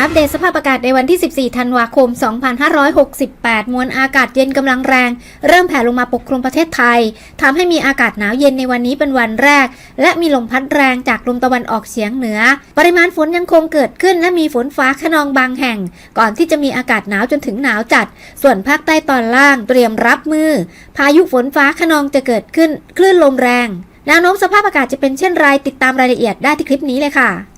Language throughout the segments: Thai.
อัปเดตสภาพอากาศในวันที่ 14 ธันวาคม 2568 มวลอากาศเย็นกำลังแรง เริ่มแผ่ลงมาปกคลุมประเทศไทย ทำให้มีอากาศหนาวเย็นในวันนี้เป็นวันแรก และมีลมพัดแรงจากลมตะวันออกเฉียงเหนือ ปริมาณฝนยังคงเกิดขึ้นและมีฝนฟ้าขนองบางแห่ง ก่อนที่จะมีอากาศหนาวจนถึงหนาวจัด ส่วนภาคใต้ตอนล่างเตรียมรับมือ พายุฝนฟ้าขนองจะเกิดขึ้น คลื่นลมแรงแนวโน้มสภาพอากาศจะเป็นเช่นไรติดตามรายละเอียดได้ที่คลิปนี้เลยค่ะ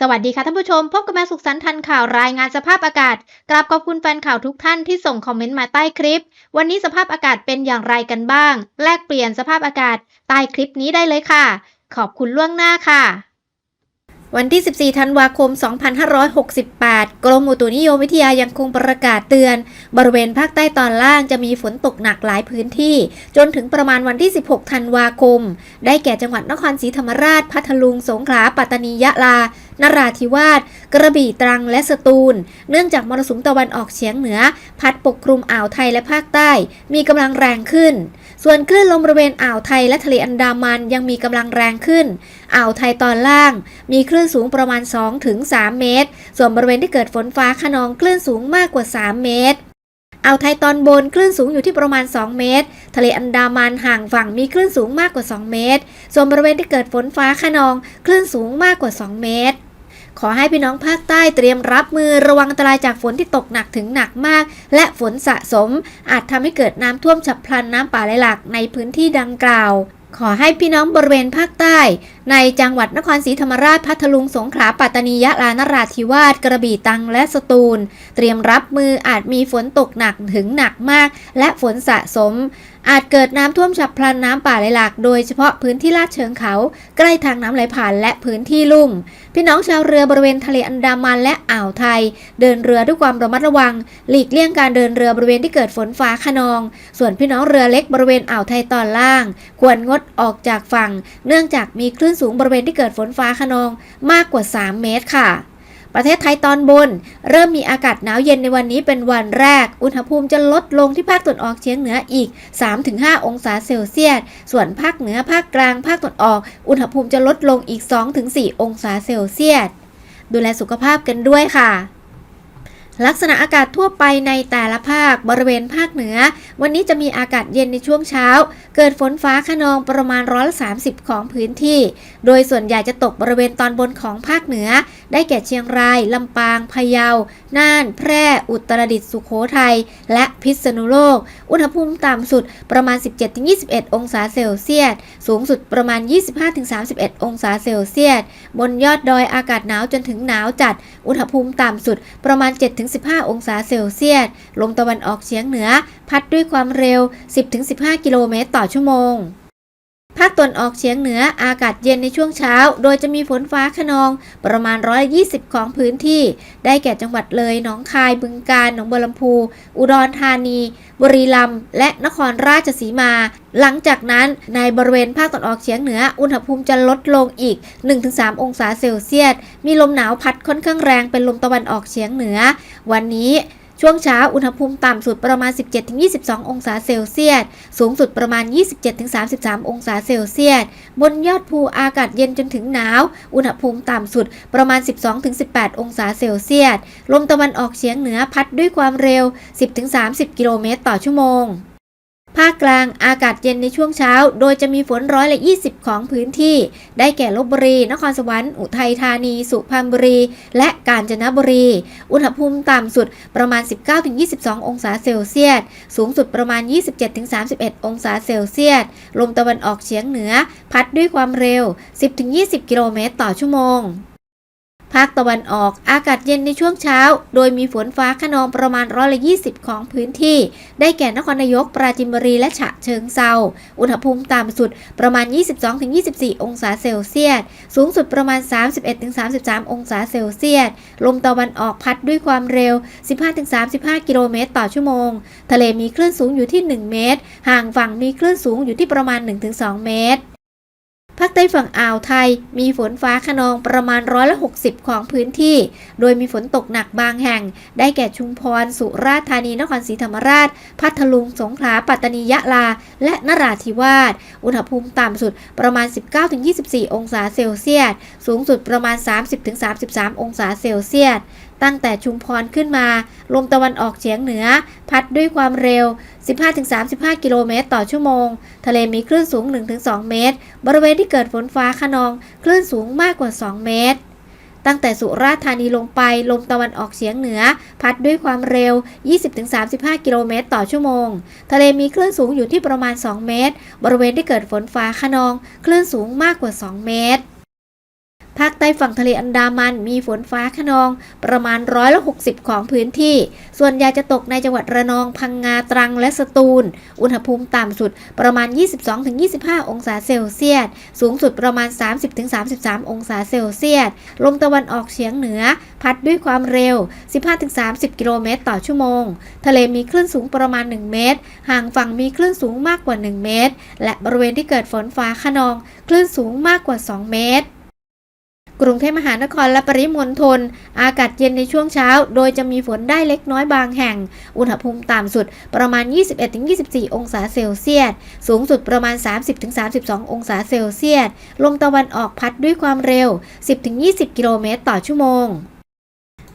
สวัสดีค่ะท่านผู้ชม พบกับแมวสุขสันต์ทันข่าวรายงานสภาพอากาศ กราบขอบคุณแฟนข่าวทุกท่านที่ส่งคอมเมนต์มาใต้คลิป วันนี้สภาพอากาศเป็นอย่างไรกันบ้าง แลกเปลี่ยนสภาพอากาศใต้คลิปนี้ได้เลยค่ะ ขอบคุณล่วงหน้าค่ะ วันที่ 14 ธันวาคม 2568 กรมอุตุนิยมวิทยายังคงประกาศเตือน บริเวณภาคใต้ตอนล่างจะมีฝนตกหนักหลายพื้นที่ จนถึงประมาณวันที่ 16 ธันวาคม ได้แก่จังหวัดนครศรีธรรมราช พัทลุง สงขลา ปัตตานี ยะลา นราธิวาส กระบี่ตรังและสตูล เนื่องจากมรสุมตะวันออกเฉียงเหนือ พัดปกคลุมอ่าวไทยและภาคใต้ มีกำลังแรงขึ้น ส่วนคลื่นลมบริเวณอ่าวไทยและทะเลอันดามันยังมีกำลังแรงขึ้น อ่าวไทยตอนล่าง มีคลื่นสูงประมาณ 2-3 เมตร ส่วนบริเวณที่เกิดฝนฟ้าขนองคลื่นสูงมากกว่า 3 เมตร อ่าวไทยตอนบนคลื่นสูงอยู่ที่ประมาณ 2 เมตร ทะเลอันดามันห่างฝั่งมีคลื่นสูงมากกว่า 2 เมตร ส่วนบริเวณที่เกิดฝนฟ้าขนอง คลื่นสูงมากกว่า 2 เมตร ขอให้พี่น้องภาคใต้เตรียมรับมือระวังอันตรายจากฝนที่ตกหนักถึงหนักมาก และฝนสะสม อาจทำให้เกิดน้ำท่วมฉับพลันน้ำป่าไหลหลากในพื้นที่ดังกล่าว ขอให้พี่น้องบริเวณภาคใต้ ในจังหวัดนครศรีธรรมราชพัทลุงสงขลาปัตตานียะลานราธิวาสกระบี่ตังและสตูล เตรียมรับมืออาจมีฝนตกหนักถึงหนักมาก และฝนสะสม อาจเกิดน้ำท่วมฉับพลันน้ำป่าไหลหลากโดยเฉพาะพื้นที่ลาดเชิงเขา ใกล้ทางน้ำไหลผ่านและพื้นที่ลุ่ม พี่น้องชาวเรือบริเวณทะเลอันดามันและอ่าวไทย เดินเรือด้วยความระมัดระวัง หลีกเลี่ยงการเดินเรือบริเวณที่เกิดฝนฟ้าขนอง ส่วนพี่น้องเรือเล็กบริเวณอ่าวไทยตอนล่าง ควรงดออกจากฝั่ง เนื่องจากมีคลื่นสูงบริเวณที่เกิดฝนฟ้าขนองมากกว่า 3 เมตรค่ะ ประเทศไทยตอนบน เริ่มมีอากาศหนาวเย็นในวันนี้เป็นวันแรก อุณหภูมิจะลดลงที่ภาคตะวันออกเฉียงเหนืออีก 3-5 องศาเซลเซียส ส่วนภาคเหนือภาคกลางภาคตะวันออก อุณหภูมิจะลดลงอีก 2-4 องศาเซลเซียส ดูแลสุขภาพกันด้วยค่ะ ลักษณะอากาศทั่วไปในแต่ละภาคบริเวณภาคเหนือ วันนี้จะมีอากาศเย็นในช่วงเช้า เกิดฝนฟ้าขนองประมาณร้อยละ30ของพื้นที่ โดยส่วนใหญ่จะตกบริเวณตอนบนของภาคเหนือ ได้แก่เชียงราย ลำปาง พะเยา น่าน แพร่ อุตรดิตถ์สุโขทัย และพิษณุโลก อุณหภูมิต่ำสุดประมาณ 17-21 องศาเซลเซียส สูงสุดประมาณ 25-31 องศาเซลเซียส บนยอดดอยอากาศหนาวจนถึงหนาวจัด อุณหภูมิต่ำสุดประมาณ7-15 องศาเซลเซียส ลมตะวันออกเฉียงเหนือ พัดด้วยความเร็ว 10-15 กิโลเมตรต่อชั่วโมง ภาคตะวันออกเฉียงเหนืออากาศเย็นในช่วงเช้า โดยจะมีฝนฟ้าขนองประมาณ120ของพื้นที่ ได้แก่จังหวัดเลยหนองคาย บึงกาฬหนองบัวลำพู อุดรธานี บุรีรัมย์และนครราชสีมา หลังจากนั้นในบริเวณภาคตะวันออกเฉียงเหนือ อุณหภูมิจะลดลงอีก 1-3 องศาเซลเซียส มีลมหนาวพัดค่อนข้างแรงเป็นลมตะวันออกเฉียงเหนือ วันนี้ ช่วงเช้าอุณหภูมิต่ำสุดประมาณ 17-22 องศาเซลเซียส สูงสุดประมาณ 27-33 องศาเซลเซียส บนยอดภูอากาศเย็นจนถึงหนาว อุณหภูมิต่ำสุดประมาณ 12-18 องศาเซลเซียส ลมตะวันออกเฉียงเหนือพัดด้วยความเร็ว 10-30 กิโลเมตรต่อชั่วโมง ภาคกลางอากาศเย็นในช่วงเช้า โดยจะมีฝนร้อยละ 20 ของพื้นที่ ได้แก่ลบบุรี นครสวรรค์ อุทัยธานี สุพรรณบุรี และกาญจนบุรี อุณหภูมิต่ำสุดประมาณ 19-22 องศาเซลเซียส สูงสุดประมาณ 27-31 องศาเซลเซียส ลมตะวันออกเฉียงเหนือ พัดด้วยความเร็ว 10-20 กิโลเมตรต่อชั่วโมง ภาคตะวันออกอากาศเย็นในช่วงเช้า โดยมีฝนฟ้าขนองประมาณร้อยละ20 ของพื้นที่ ได้แก่นครนายก ปราจินบุรีและฉะเชิงเซาอุณหภูมิต่ำสุดประมาณ 22-24 องศาเซลเซียส สูงสุดประมาณ 31-33 องศาเซลเซียส ลมตะวันออกพัดด้วยความเร็ว 15-35 กิโลเมตรต่อชั่วโมง ทะเลมีคลื่นสูงอยู่ที่ 1 เมตร ห่างฝั่งมีคลื่นสูงอยู่ที่ประมาณ 1-2 เมตร ภาคใต้ฝั่งอ่าวไทยมีฝนฟ้าขนองประมาณร้อยละ60 ของพื้นที่ โดยมีฝนตกหนักบางแห่ง ได้แก่ชุมพร สุราษฎร์ธานี นครศรีธรรมราช พัทลุง สงขลา ปัตตานี ยะลา และนราธิวาส อุณหภูมิต่ำสุดประมาณ 19-24 องศาเซลเซียส สูงสุดประมาณ 30-33 องศาเซลเซียส ตั้งแต่ชุมพรขึ้นมา ลมตะวันออกเฉียงเหนือ พัดด้วยความเร็ว 15-35 กิโลเมตรต่อชั่วโมง ทะเลมีคลื่นสูง 1-2 เมตร บริเวณที่เกิดฝนฟ้าขนอง คลื่นสูงมากกว่า 2 เมตรตั้งแต่สุราษฎร์ธานีลงไปลมตะวันออกเฉียงเหนือ พัดด้วยความเร็ว 20-35 กิโลเมตรต่อชั่วโมง ทะเลมีคลื่นสูงอยู่ที่ประมาณ 2 เมตร บริเวณที่เกิดฝนฟ้าขนอง คลื่นสูงมากกว่า 2 เมตร ภาคใต้ฝั่งทะเลอันดามันมีฝนฟ้าขนองประมาณร้อยละ60 ของพื้นที่ ส่วนใหญ่จะตกในจังหวัดระนองพังงาตรังและสตูล อุณหภูมิต่ำสุดประมาณ 22-25 องศาเซลเซียส สูงสุดประมาณ 30-33 องศาเซลเซียส ลมตะวันออกเฉียงเหนือ พัดด้วยความเร็ว 15-30 กิโลเมตรต่อชั่วโมง ทะเลมีคลื่นสูงประมาณ 1 เมตร ห่างฝั่งมีคลื่นสูงมากกว่า 1 เมตร และบริเวณที่เกิดฝนฟ้าขนอง คลื่นสูงมากกว่า 2 เมตร กรุงเทพมหานครและปริมณฑลอากาศเย็นในช่วงเช้า โดยจะมีฝนได้เล็กน้อยบางแห่ง อุณหภูมิต่ำสุดประมาณ 21-24 องศาเซลเซียส สูงสุดประมาณ 30-32 องศาเซลเซียส ลมตะวันออกพัดด้วยความเร็ว 10-20 กิโลเมตรต่อชั่วโมง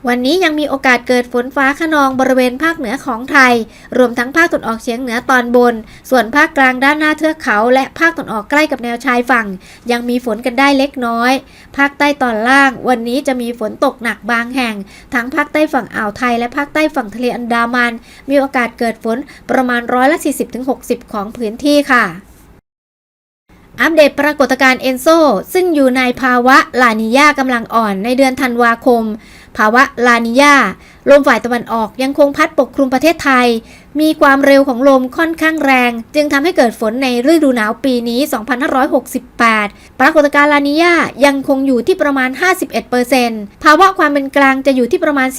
วันนี้ยังมีโอกาสเกิดฝนฟ้าขนองบริเวณภาคเหนือของไทย รวมทั้งภาคตะวันออกเฉียงเหนือตอนบน ส่วนภาคกลางด้านหน้าเทือกเขา และภาคตะวันออกใกล้กับแนวชายฝั่ง ยังมีฝนกันได้เล็กน้อย ภาคใต้ตอนล่าง วันนี้จะมีฝนตกหนักบางแห่ง ทั้งภาคใต้ฝั่งอ่าวไทยและภาคใต้ฝั่งทะเลอันดามัน มีโอกาสเกิดฝนประมาณร้อยละ40-60 ของพื้นที่ค่ะอัปเดตปรากฏการณ์เอนโซซึ่งอยู่ในภาวะลานิญากำลังอ่อนในเดือนธันวาคม ภาวะลานิญาลมฝ่ายตะวันออกยังคงพัดปกคลุมประเทศไทย มีความเร็วของลมค่อนข้างแรง จึงทำให้เกิดฝนในฤดูหนาวปีนี้ 2568 ปรากฏการณ์ลานิญายังคงอยู่ที่ประมาณ 51%ภาวะความเป็นกลางจะอยู่ที่ประมาณ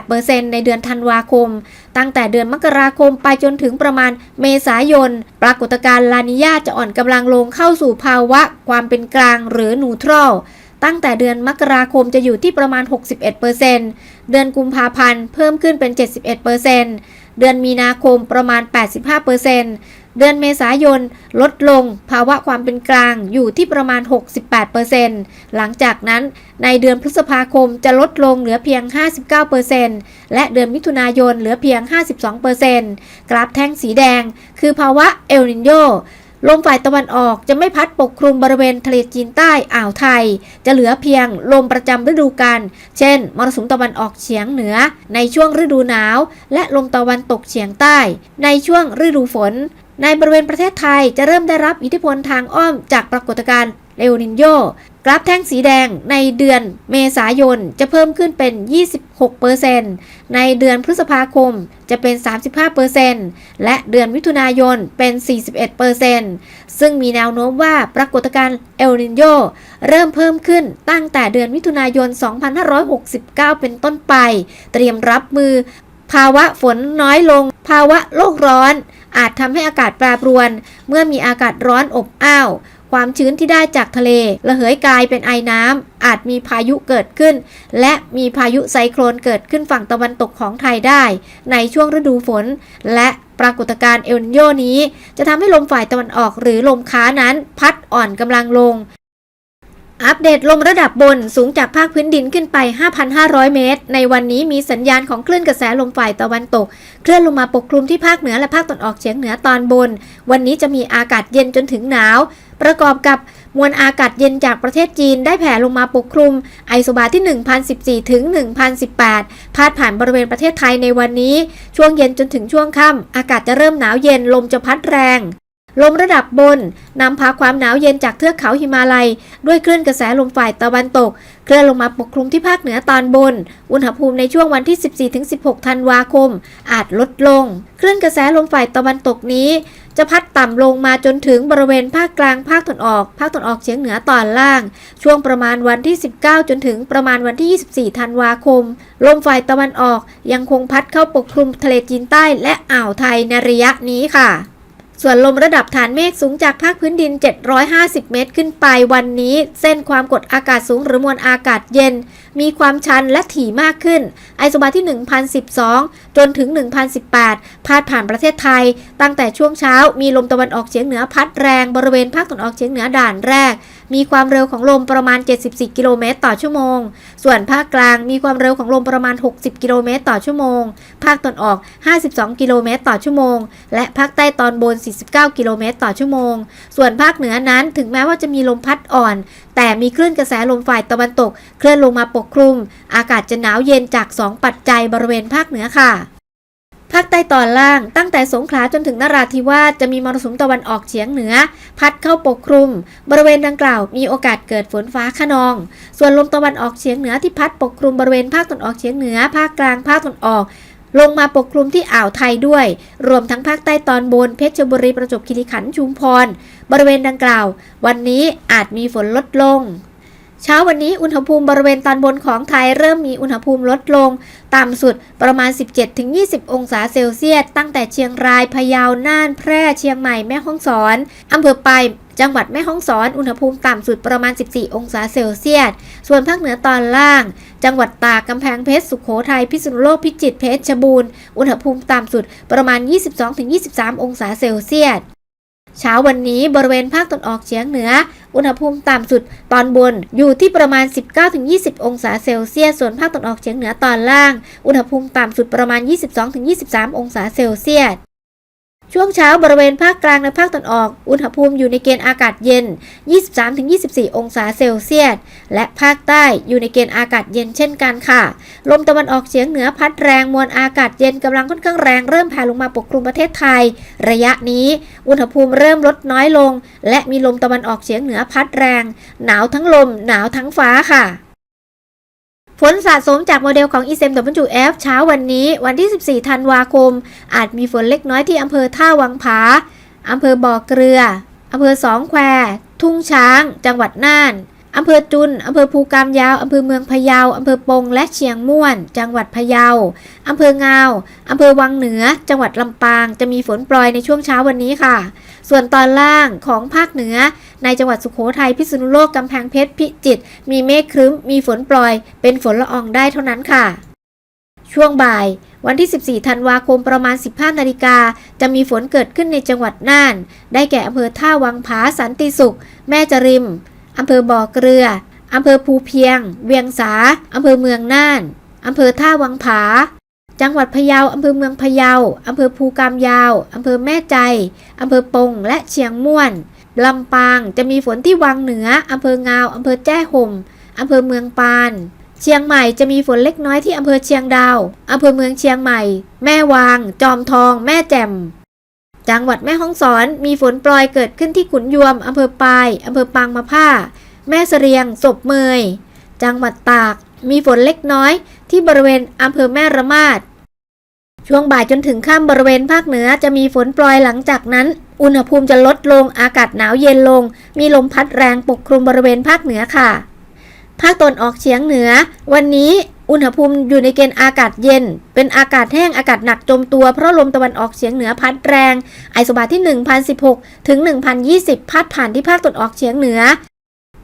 48%ในเดือนธันวาคม ตั้งแต่เดือนมกราคมไปจนถึงประมาณเมษายน ปรากฏการณ์ลานิญาจะอ่อนกำลังลงเข้าสู่ภาวะความเป็นกลางหรือนูทรัล ตั้งแต่เดือนมกราคมจะอยู่ที่ประมาณ 61%เดือนกุมภาพันธ์เพิ่มขึ้นเป็น 71%เดือนมีนาคมประมาณ 85%เดือนเมษายนลดลงภาวะความเป็นกลางอยู่ที่ประมาณ 68%หลังจากนั้นในเดือนพฤษภาคมจะลดลงเหลือเพียง 59%และเดือนมิถุนายนเหลือเพียง 52%กราฟแท่งสีแดงคือภาวะเอลนินโย ลมฝ่ายตะวันออกจะไม่พัดปกคลุมบริเวณทะเลจีนใต้อ่าวไทย จะเหลือเพียงลมประจำฤดูกาล เช่น มรสุมตะวันออกเฉียงเหนือ ในช่วงฤดูหนาว และลมตะวันตกเฉียงใต้ ในช่วงฤดูฝน ในบริเวณประเทศไทยจะเริ่มได้รับอิทธิพลทางอ้อมจากปรากฏการณ์เอลนินโย กราฟแท่งสีแดงในเดือนเมษายนจะเพิ่มขึ้นเป็น 26%ในเดือนพฤษภาคมจะเป็น 35%และเดือนมิถุนายนเป็น 41%ซึ่งมีแนวโน้มว่าปรากฏการณ์เอลนินโยเริ่มเพิ่มขึ้นตั้งแต่เดือนมิถุนายน 2569 เป็นต้นไป เตรียมรับมือ ภาวะฝนน้อยลง ภาวะโลกร้อน อาจทำให้อากาศแปรปรวน เมื่อมีอากาศร้อนอบอ้าว ความชื้นที่ได้จากทะเล ระเหยกลายเป็นไอน้ำ อาจมีพายุเกิดขึ้น และมีพายุไซโคลนเกิดขึ้นฝั่งตะวันตกของไทยได้ ในช่วงฤดูฝน และปรากฏการณ์เอลนิโยนี้ จะทำให้ลมฝ่ายตะวันออกหรือลมค้านั้น พัดอ่อนกำลังลง อัปเดตลมระดับบนสูงจากภาคพื้นดินขึ้นไป 5,500 เมตร ในวันนี้มีสัญญาณของคลื่นกระแสลมฝ่ายตะวันตก เคลื่อนลงมาปกคลุมที่ภาคเหนือและภาคตะวันออกเฉียงเหนือตอนบน วันนี้จะมีอากาศเย็นจนถึงหนาว ประกอบกับมวลอากาศเย็นจากประเทศจีนได้แผ่ลงมาปกคลุม ไอโซบาที่ 1014 ถึง 1018 พาดผ่านบริเวณประเทศไทยในวันนี้ ช่วงเย็นจนถึงช่วงค่ำอากาศจะเริ่มหนาวเย็นลมจะพัดแรง ลมระดับบนนำพาความหนาวเย็นจากเทือกเขาหิมาลัย ด้วยคลื่นกระแสลมฝ่ายตะวันตก เคลื่อนลงมาปกคลุมที่ภาคเหนือตอนบน อุณหภูมิในช่วงวันที่ 14-16 ธันวาคม อาจลดลง คลื่นกระแสลมฝ่ายตะวันตกนี้ จะพัดต่ำลงมาจนถึงบริเวณภาคกลางภาคตะวันออก ภาคตะวันออกเฉียงเหนือตอนล่าง ช่วงประมาณวันที่ 19 จนถึงประมาณวันที่ 24 ธันวาคม ลมฝ่ายตะวันออกยังคงพัดเข้าปกคลุมทะเลจีนใต้และอ่าวไทยในระยะนี้ค่ะ ส่วนลมระดับฐานเมฆสูงจากภาคพื้นดิน 750 เมตรขึ้นไปวันนี้ เส้นความกดอากาศสูงหรือมวลอากาศเย็น มีความชันและถี่มากขึ้น ไอโซบาที่ 1012 จนถึง 1018 พาดผ่านประเทศไทย ตั้งแต่ช่วงเช้ามีลมตะวันออกเฉียงเหนือพัดแรงบริเวณภาคตะวันออกเฉียงเหนือด่านแรก มีความเร็วของลมประมาณ 74 กิโลเมตรต่อชั่วโมง ส่วนภาคกลางมีความเร็วของลมประมาณ 60 กิโลเมตรต่อชั่วโมง ภาคตะวันออก 52 กิโลเมตรต่อชั่วโมง และภาคใต้ตอนบน 49 กิโลเมตรต่อชั่วโมง ส่วนภาคเหนือนั้นถึงแม้ว่าจะมีลมพัดอ่อน แต่มีคลื่นกระแสลมฝ่ายตะวันตก เคลื่อนลงมาปกคลุม อากาศจะหนาวเย็นจาก 2 ปัจจัยบริเวณภาคเหนือค่ะ ภาคใต้ตอนล่างตั้งแต่สงขลาจนถึงนราธิวาสจะมีมรสุมตะวันออกเฉียงเหนือ พัดเข้าปกคลุม บริเวณดังกล่าวมีโอกาสเกิดฝนฟ้าขนอง ส่วนลมตะวันออกเฉียงเหนือที่พัดปกคลุมบริเวณภาคตะวันออกเฉียงเหนือ ภาคกลางภาคตะวันออก ลงมาปกคลุมที่อ่าวไทยด้วย รวมทั้งภาคใต้ตอนบนเพชรบุรีประจวบคีรีขันธ์ชุมพร บริเวณดังกล่าว วันนี้อาจมีฝนลดลง เช้าวันนี้อุณหภูมิบริเวณตอนบนของไทยเริ่มมีอุณหภูมิลดลง ต่ำสุดประมาณ 17-20 องศาเซลเซียส ตั้งแต่เชียงรายพะเยาน่านแพร่เชียงใหม่แม่ฮ่องสอนอำเภอปายจังหวัดแม่ฮ่องสอน อุณหภูมิต่ำสุดประมาณ 14 องศาเซลเซียส ส่วนภาคเหนือตอนล่าง จังหวัดตากกำแพงเพชร สุโขทัย พิษณุโลก พิจิตร เพชรบูรณ์ อุณหภูมิต่ำสุดประมาณ 22-23 องศาเซลเซียส เช้าวันนี้บริเวณภาคตะวันออกเฉียงเหนือ อุณหภูมิต่ำสุดตอนบนอยู่ที่ประมาณ 19-20 องศาเซลเซียส ส่วนภาคตะวันออกเฉียงเหนือตอนล่าง อุณหภูมิต่ำสุดประมาณ 22-23 องศาเซลเซียส ช่วงเช้าบริเวณภาคกลางและภาคตะวันออก อุณหภูมิอยู่ในเกณฑ์อากาศเย็น 23-24 องศาเซลเซียส และภาคใต้อยู่ในเกณฑ์อากาศเย็นเช่นกันค่ะ ลมตะวันออกเฉียงเหนือพัดแรงมวลอากาศเย็นกำลังค่อนข้างแรงเริ่มแผ่ลงมาปกคลุมประเทศไทย ระยะนี้ อุณหภูมิเริ่มลดน้อยลง และมีลมตะวันออกเฉียงเหนือพัดแรง หนาวทั้งลม หนาวทั้งฟ้าค่ะ ฝนสะสมจากโมเดลของ ECMWF เช้าวันนี้ วันที่ 14 ธันวาคม อาจมีฝนเล็กน้อยที่อำเภอท่าวังผาอำเภอบ่อเกลืออำเภอสองแคว ทุ่งช้าง จังหวัดน่าน อำเภอจุน อำเภอภูกามยาว อำเภอเมืองพะเยา อำเภอปงและเชียงม่วน จังหวัดพะเยา อำเภองาว อำเภอวังเหนือ จังหวัดลำปาง จะมีฝนปรอยในช่วงเช้าวันนี้ค่ะ ส่วนตอนล่างของภาคเหนือ ในจังหวัดสุโขทัย พิษณุโลก กำแพงเพชร พิจิตร มีเมฆครึ้ม มีฝนปรอย เป็นฝนละอองได้เท่านั้นค่ะ ช่วงบ่ายวันที่ 14 ธันวาคม ประมาณ 15 นาฬิกา จะมีฝนเกิดขึ้นในจังหวัดน่าน ได้แก่อำเภอท่าวังผาสันติสุข แม่จริม อำเภอบ่อเกลือ อำเภอภูเพียง เวียงสา อำเภอเมืองน่าน อำเภอท่าวังผา จังหวัดพะเยา อำเภอเมืองพะเยา อำเภอภูกามยาว อำเภอแม่ใจ อำเภอปง และเชียงม่วน ลำปาง จะมีฝนที่วังเหนือ อำเภองาว อำเภอแจ้ห่ม อำเภอเมืองปาน เชียงใหม่จะมีฝนเล็กน้อยที่อำเภอเชียงดาว อำเภอเมืองเชียงใหม่ แม่วาง จอมทอง แม่แจ่ม จังหวัดแม่ฮ่องสอน มีฝนโปรยเกิดขึ้นที่ขุนยวมอำเภอปายอำเภอปางมะผ้า แม่เสรียง ศพเมย จังหวัดตาก มีฝนเล็กน้อยที่บริเวณอำเภอแม่ระมาด ช่วงบ่ายจนถึงค่ำบริเวณภาคเหนือจะมีฝนโปรยหลังจากนั้น อุณหภูมิจะลดลงอากาศหนาวเย็นลง มีลมพัดแรงปกคลุมบริเวณภาคเหนือค่ะ ภาคตะวันออกเฉียงเหนือ วันนี้ อุณหภูมิอยู่ในเกณฑ์อากาศเย็น เป็นอากาศแห้งอากาศหนักจมตัว เพราะลมตะวันออกเฉียงเหนือพัดแรง ไอโซบาที่ 1016 ถึง 1020 พัดผ่านที่ภาคตะวันออกเฉียงเหนือ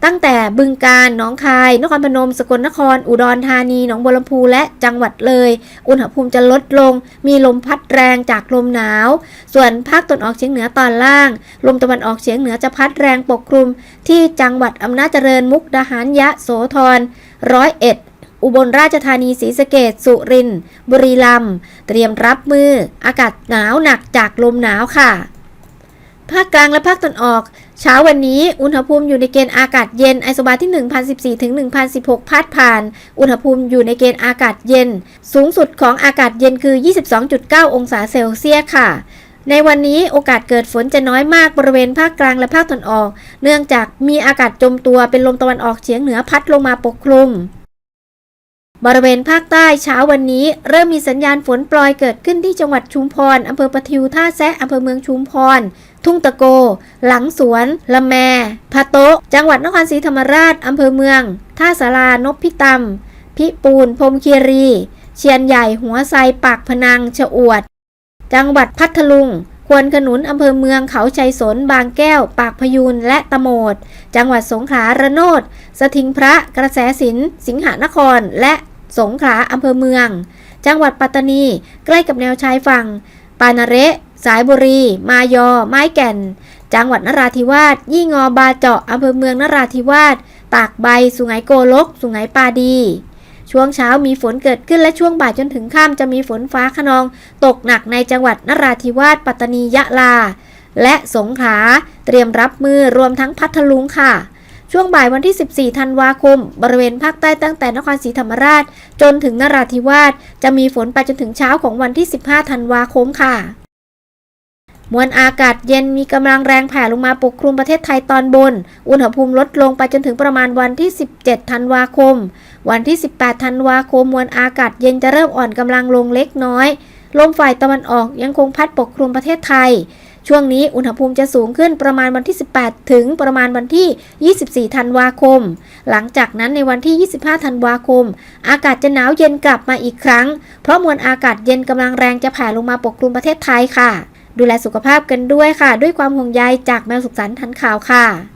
ตั้งแต่บึงกาฬหนองคาย นครพนม สกลนคร อุดรธานี หนองบัวลำพู และจังหวัดเลย อุณหภูมิจะลดลง มีลมพัดแรงจากลมหนาว ส่วนภาคตะวันออกเฉียงเหนือตอนล่าง ลมตะวันออกเฉียงเหนือจะพัดแรงปกคลุม ที่จังหวัดอำนาจเจริญ มุกดาหาร ยะโสธรร้อยเอ็ด อุบลราชธานีศรีสะเกดสุรินทร์บุรีรัมย์เตรียมรับมือ อากาศหนาวหนักจากลมหนาวค่ะ ภาคกลางและภาคตะวันออก เช้าวันนี้อุณหภูมิอยู่ในเกณฑ์อากาศเย็นไอโซบาที่ 1014ถึง1016 พัดผ่าน อุณหภูมิอยู่ในเกณฑ์อากาศเย็น สูงสุดของอากาศเย็นคือ 22.9 องศาเซลเซียสค่ะในวันนี้โอกาสเกิดฝนจะน้อยมากบริเวณภาคกลางและภาคตะวันออก เนื่องจากมีอากาศจมตัวเป็นลมตะวันออกเฉียงเหนือพัดลงมาปกคลุม บริเวณภาคใต้เช้าวันนี้ เริ่มมีสัญญาณฝนปล่อยเกิดขึ้นที่จังหวัดชุมพร อำเภอปะทิวท่าแซะ อำเภอเมืองชุมพร ทุ่งตะโก หลังสวน ละแมพะโตะ จังหวัดนครศรีธรรมราช อำเภอเมือง ท่าสารานพพิตำพิปูนพรหมคีรี เชียนใหญ่หัวไซปากพนังชะอวด จังหวัดพัทลุง ควนขนุนอำเภอเมืองเขาชัยสน บางแก้ว ปากพยูนและตะโมด จังหวัดสงขลาระโนด สถิงพระกระแสสิน สิงหนคร และสงขลาอำเภอเมือง จังหวัดปัตตานี ใกล้กับแนวชายฝั่ง ปานาเระสายบุรี มายอ ไม้แก่น จังหวัดนราธิวาส ยี่งอบาเจาะอำเภอเมืองนราธิวาส ตากใบ สุไหงโกลก สุไหงปาดี ช่วงเช้ามีฝนเกิดขึ้นและช่วงบ่ายจนถึงค่ำจะมีฝนฟ้าขนอง ตกหนักในจังหวัดนราธิวาสปัตตานียะลา และสงขลาเตรียมรับมือรวมทั้งพัทลุงค่ะช่วงบ่ายวันที่ 14 ธันวาคม บริเวณภาคใต้ตั้งแต่นครศรีธรรมราช จนถึงนราธิวาส จะมีฝนไปจนถึงเช้าของวันที่ 15 ธันวาคมค่ะ มวลอากาศเย็นมีกำลังแรงแผ่ลงมาปกคลุมประเทศไทยตอนบน อุณหภูมิลดลงไปจนถึงประมาณวันที่ 17 ธันวาคม วันที่ 18 ธันวาคมมวลอากาศเย็นจะเริ่มอ่อนกำลังลงเล็กน้อย ลมฝ่ายตะวันออกยังคงพัดปกคลุมประเทศไทย ช่วงนี้อุณหภูมิจะสูงขึ้นประมาณวันที่ 18 ถึงประมาณวันที่ 24 ธันวาคม หลังจากนั้นในวันที่ 25 ธันวาคม อากาศจะหนาวเย็นกลับมาอีกครั้ง เพราะมวลอากาศเย็นกำลังแรงจะแผ่ลงมาปกคลุมประเทศไทยค่ะ ดูแลสุขภาพกันด้วยค่ะ ด้วยความห่วงใยจากแมวสุขสันต์ทันข่าวค่ะ